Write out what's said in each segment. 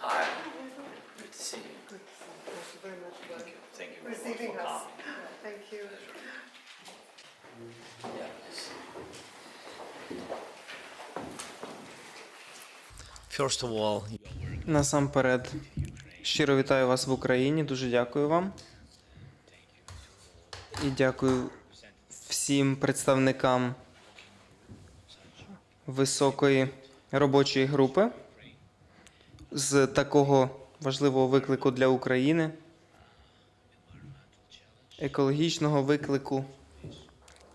Hi. Good to see you. Good. Thank you very much for Thank you. Thank you very much receiving for us. coming. Thank you. Yeah, please. First of all, Насамперед, щиро вітаю вас в Україні. Дуже дякую вам. І дякую всім представникам високої робочої групи з такого важливого виклику для України, екологічного виклику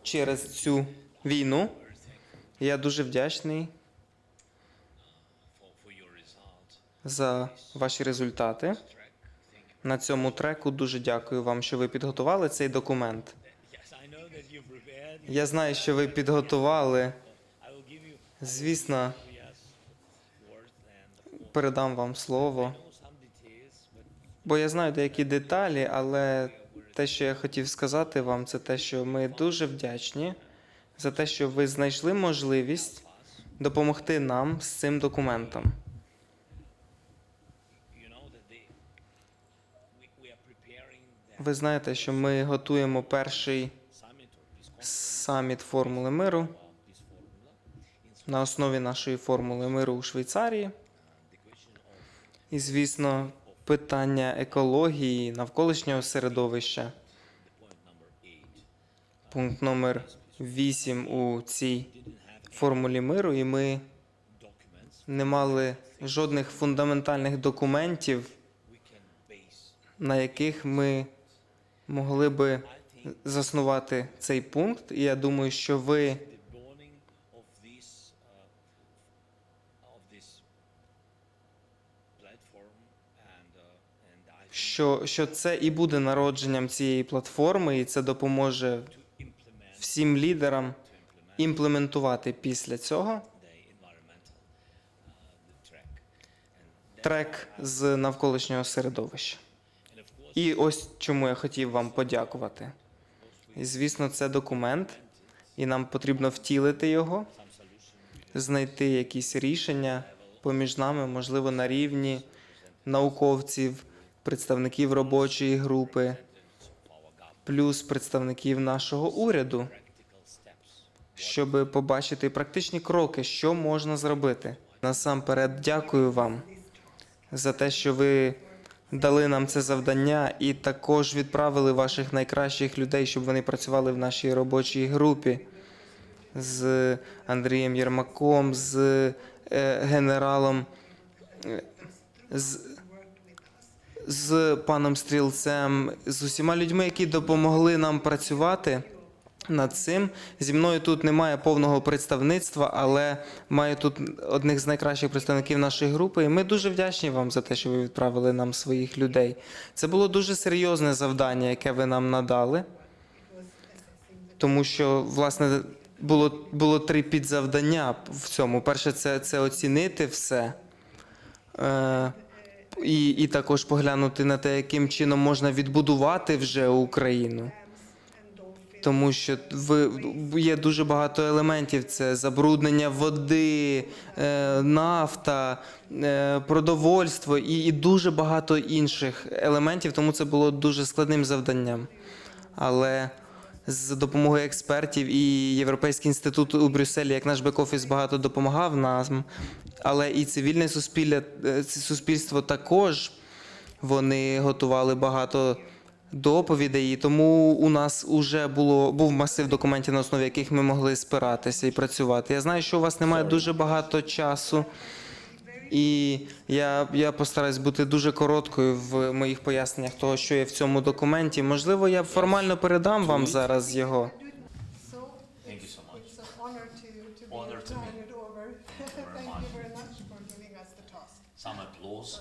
через цю війну. Я дуже вдячний за ваші результати. На цьому треку дуже дякую вам, що ви підготували цей документ. Я знаю, що ви підготували. Звісно, передам вам слово. Бо я знаю деякі деталі, але те, що я хотів сказати вам, це те, що ми дуже вдячні за те, що ви знайшли можливість допомогти нам з цим документом. Ви знаєте, що ми готуємо перший саміт формули миру на основі нашої формули миру у Швейцарії. І, звісно, питання екології, навколишнього середовища. Пункт номер 8 у цій формулі миру, і ми не мали жодних фундаментальних документів, на яких ми могли би заснувати цей пункт. І я думаю, що ви що, що це і буде народженням цієї платформи, і це допоможе всім лідерам імплементувати після цього трек з навколишнього середовища. І ось чому я хотів вам подякувати. І, звісно, це документ, і нам потрібно втілити його, знайти якісь рішення поміж нами, можливо, на рівні науковців, представників робочої групи, плюс представників нашого уряду, щоб побачити практичні кроки, що можна зробити. Насамперед, дякую вам за те, що ви дали нам це завдання, і також відправили ваших найкращих людей, щоб вони працювали в нашій робочій групі з Андрієм Єрмаком, з генералом, е, з, з паном Стрілцем, з усіма людьми, які допомогли нам працювати. Над цим зі мною тут немає повного представництва, але маю тут одних з найкращих представників нашої групи. І ми дуже вдячні вам за те, що ви відправили нам своїх людей. Це було дуже серйозне завдання, яке ви нам надали, тому що власне було, було три підзавдання в цьому. Перше, це, це оцінити все. Е, і, і також поглянути на те, яким чином можна відбудувати вже Україну. Тому що ви є дуже багато елементів: це забруднення води, е, нафта, е, продовольство і, і дуже багато інших елементів. Тому це було дуже складним завданням. Але з допомогою експертів і Європейський інститут у Брюсселі, як наш бек-офіс багато допомагав нам, але і цивільне суспілля, е, суспільство також вони готували багато доповідей, і тому у нас вже було був масив документів, на основі яких ми могли спиратися і працювати. Я знаю, що у вас немає дуже багато часу, і я, я постараюсь бути дуже короткою в моїх поясненнях того, що є в цьому документі. Можливо, я формально передам вам зараз його. Some applause.